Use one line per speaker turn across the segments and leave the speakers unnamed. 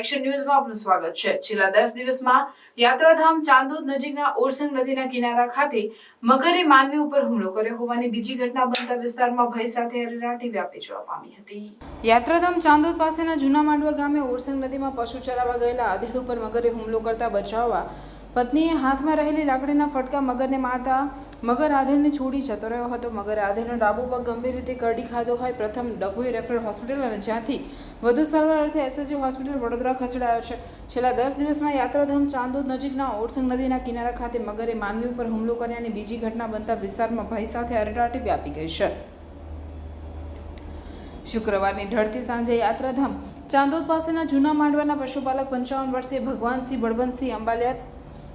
Action ન્યૂઝમાં આપનું સ્વાગત છે. છેલ્લા દસ દિવસમાં યાત્રાધામ ચાંદોદ નજીકના ઓરસંગ નદીના કિનારા ખાતે મગરે માનવી ઉપર હુમલો કર્યો હોવાની બીજી ઘટના બનતા વિસ્તારમાં ભય સાથે અરેરાટી વ્યાપી જોવા પામી હતી. યાત્રાધામ ચાંદોદ પાસેના જૂના માંડવા ગામે ઓરસંગ નદીમાં પશુ ચરાવવા ગયેલા અધેડ ઉપર મગરે હુમલો કરતા બચાવવા પત્નીએ હાથમાં રહેલી લાકડીના ફટકા મગરને મારતા મગર આધેડને છોડી જતો રહ્યો હતો. મગર આધેડનો ડાબો પગ ગંભીર રીતે કરડી ખાધો હોય. પ્રથમ ડભોઈ રેફરલ હોસ્પિટલ અને જ્યાંથી વધુ સારવાર અર્થે એસએસજી હોસ્પિટલ વડોદરા ખસેડાયો છે. છેલ્લા દસ દિવસમાં યાત્રાધામ ચાંદોદ નજીકના ઓરસંગ નદીના કિનારા ખાતે મગરે માનવી ઉપર હુમલો કર્યાની બીજી ઘટના બનતા વિસ્તારમાં ભય સાથે અરટાટી વ્યાપી ગઈ છે. શુક્રવારની ઢળતી સાંજે યાત્રાધામ ચાંદોદ પાસેના જૂના માંડવાના પશુપાલક પંચાવન વર્ષીય ભગવાનસિંહ બળવંતસિંહ અંબાલિયા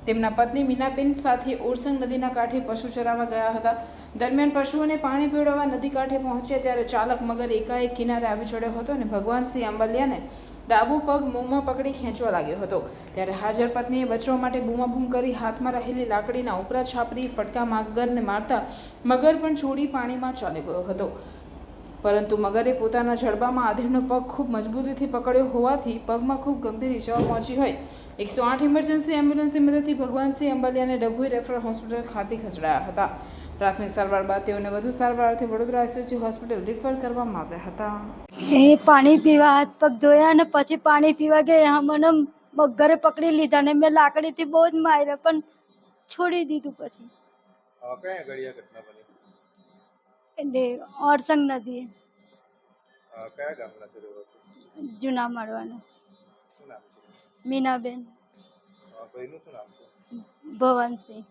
તેમના પત્ની મીનાબેન સાથે ઓરસંગ નદીના કાંઠે પશુ ચરાવવા ગયા હતા. દરમિયાન પશુઓને પાણી પીવડાવવા નદી કાંઠે પહોંચ્યા ત્યારે ચાલક મગર એકાએક કિનારે આવી ચડ્યો હતો અને ભગવાનસિંહ અંબાલિયાને ડાબો પગ મોંમાં પકડી ખેંચવા લાગ્યો હતો. ત્યારે હાજર પત્નીએ બચવા માટે બૂમાબૂમ કરી હાથમાં રહેલી લાકડીના ઉપરા છાપરી, ફટકા મગરને મારતા મગર પણ છોડી પાણીમાં ચાલી ગયો હતો. પરંતુ મગરે પોતાના જડબામાં આધેડનો પગ ખૂબ મજબૂતીથી પકડ્યો હોવાથી પગમાં ખૂબ ગંભીર ઇજાઓ પહોંચી હોય. એકસો આઠ ઇમરજન્સી એમ્બ્યુલન્સની મદદથી ભગવાનસિંહ અંબાલિયાને ડભોઈ રેફરલ હોસ્પિટલ ખાતે ખસેડાયા હતા. પ્રાથમિક સારવાર બાદ તેઓને વધુ સારવાર અર્થે વડોદરા એસએસજી હોસ્પિટલ રિફર કરવામાં આવ્યા હતા.
એ પાણી પીવા હાથ પગ ધોયા અને પછી પાણી પીવા ગયા. મને મગરે પકડી લીધા ને મેં લાકડીથી બહુ જ માર્યા પણ છોડી દીધું પછી.
કયા ઘડી ઘટના બની?
એટલે ઓરસંગ નદી.
અ, કયા ગામના છે રહેવાસી?
જૂના મળવાનું.
શું નામ છે?
મીનાબેન.
અ, ભાઈનું શું નામ છે?
ભવનસિંહ.